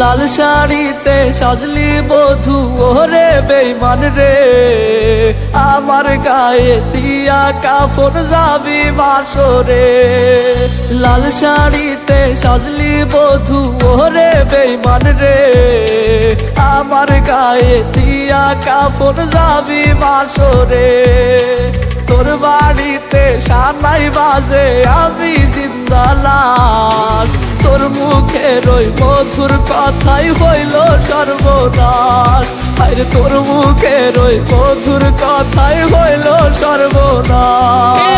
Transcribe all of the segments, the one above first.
লাল শাড়িতে সাজলি বধু, ওরে বেইমান রে। আমার গায়ে দিয়া কাপড় যাবি বাসরে। লাল শাড়িতে সাজলি বধু, ওরে বেইমান রে। আমার গায়ে দিয়া কাপড় যাবি বাসরে। তোর বাড়িতে সানাই বাজে, আমি জিন্দালাস তোর মুখের ওই মধুর কথাই হইল সর্বনাশ। আরে তোর মুখের ওই মধুর কথাই হইল সর্বনাশ।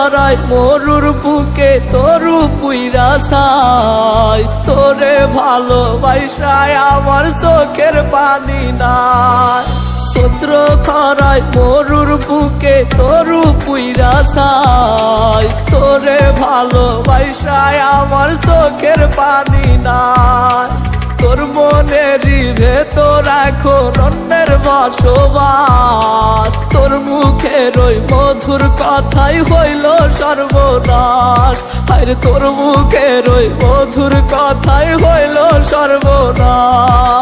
খরায় মরুর বুকে তরু পুইরা ছাই। তোরে ভালোবাসায় আমার চোখের পানি নাই। সূত্র খরায় মরুর বুকে তরু পুইরা ছাই। তোরে ভালোবাসায় আমার চোখের পানি নাই। তোর মনেরই ভেতর এখন অন্যের বসবাস তোর মুখের ওই মধুর কথাই হইল সর্বনাশ। আরে তোর মুখের ওই মধুর কথাই হইল সর্বনাশ।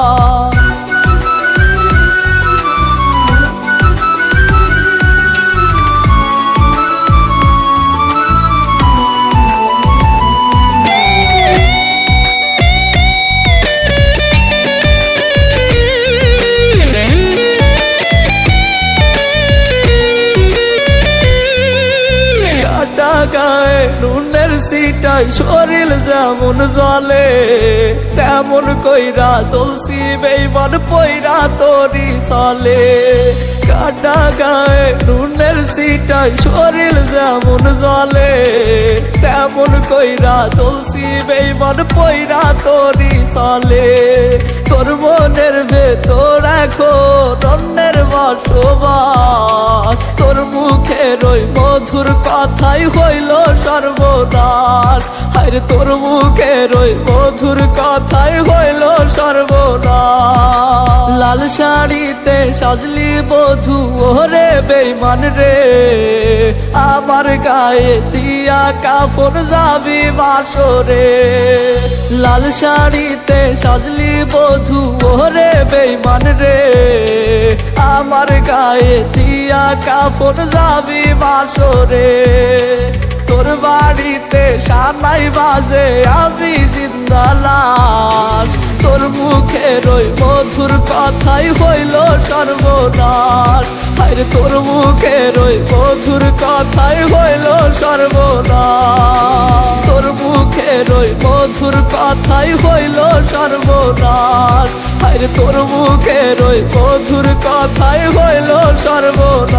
কাটা গায়ে নুনের সিটাই শরীর যেমন জলে, তেমন কইরা চলছি বেইমান, পইরা তোরি চলে। কাটা গায়ে নুনের সিটাই শরীর যেমন জলে, তেমন কইরা চলছি বেইমান, পইরা তোরি চলে। তোর মনের ভেতর এখন বসবাস তোর মুখের ওই মধুর কথাই হইল সর্বনাশ। আর তোর মুখের ওই মধুর কথাই হইল সর্বনাশ। লাল শাড়িতে সাজলি বধু, ওরে বেইমান রে। আমার গায়ে দিয়া কাপড় যাবি বাসরে। লাল শাড়িতে সাজলি বধু, ওরে বেইমান রে। আমার গায়ে দিয়া কাপড় যাবি বাসরে। তোর বাড়িতে সানাই বাজে, আমি জিন্দালাস তোর মুখের ওই মধুর কথাই হইল সর্বনাশ। আরে তোর মুখের ওই মধুর কথাই হইল সর্বনাশ। তোর মুখের ওই মধুর কথাই হইল সর্বনাশ। আরে তোর মুখের ওই মধুর কথাই হইল সর্বনাশ।